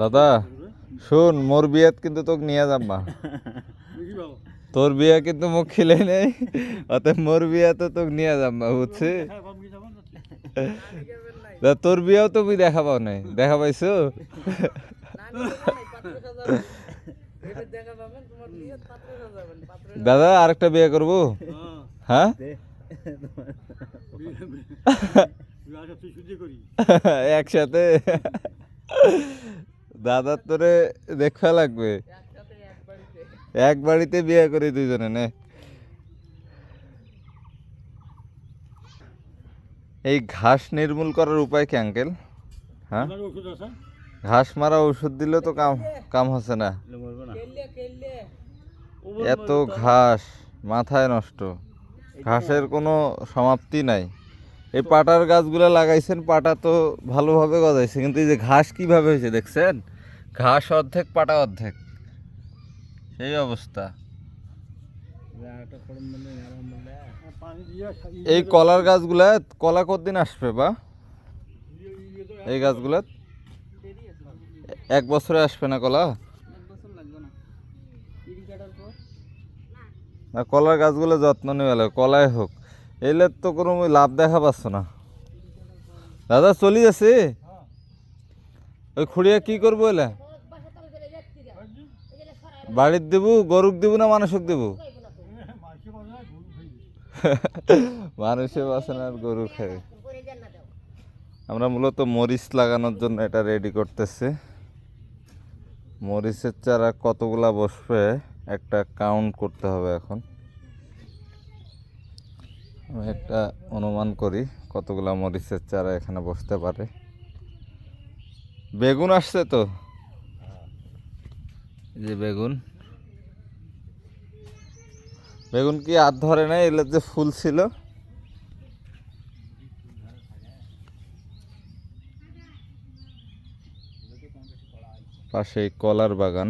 দাদা শোন মোর বিয়াত কিন্তু তোকে নিয়ে যাম্মা তোর বিয়া কিন্তু মুখ খিলে নেই অতএব মোর বিয়া তো তোকে নিয়ে যাম্মা বুঝছি? তোর বিয়াও তো তুই দেখা পাও নাই দেখা পাইছো? দাদা আরেকটা বিয়ে করব? হ্যাঁ? একসাথে? দাদার তোরে দেখা লাগবে। এক বাড়িতে বিয়ে করি দুইজনে নে। এই ঘাস নির্মূল করার উপায় কি আঙ্কেল? হ্যাঁ? ঘাস মারা ওষুধ দিলে তো কাম কাম হচ্ছে না। এত ঘাস মাথায় নষ্ট। ঘাসের কোনো সমাপ্তি নাই। এই পাটার গাছগুলো লাগাইছেন, পাটা তো ভালোভাবে গজাইছে, কিন্তু এই যে ঘাস কীভাবে হয়েছে দেখছেন? ঘাস অর্ধেক, পাটা অর্ধেক। সেই অবস্থা। এই কলার গাছগুলা, কলা কতদিন আসবে বা? এই গাছগুলা? এক বছরে আসবে না কলা? কলার গাছগুলো যত্ন নেওয়া কলাই হোক। এলে তো কোনো লাভ দেখা পাচ্ছ না। দাদা, চলি যাচ্ছে? ওই খুঁড়িয়া কি করব এলে? বাড়ির দেবো, গরুক দেবো না মানুষক দেবো? মানুষে বাসে না, আর গরু খাবে আমরা মূলত মরিচ লাগানোর জন্য এটা রেডি করতেছি। মরিচের চারা কতগুলা বসবে, একটা কাউন্ট করতে হবে এখন। আমি একটা অনুমান করি, কতগুলা মরিচের চারা এখানে বসতে পারে। বেগুন আসছে তো? যে বেগুন। বেগুন কি আর ধরে নাই? এগুলো যে ফুল ছিল। পাশে কলার বাগান।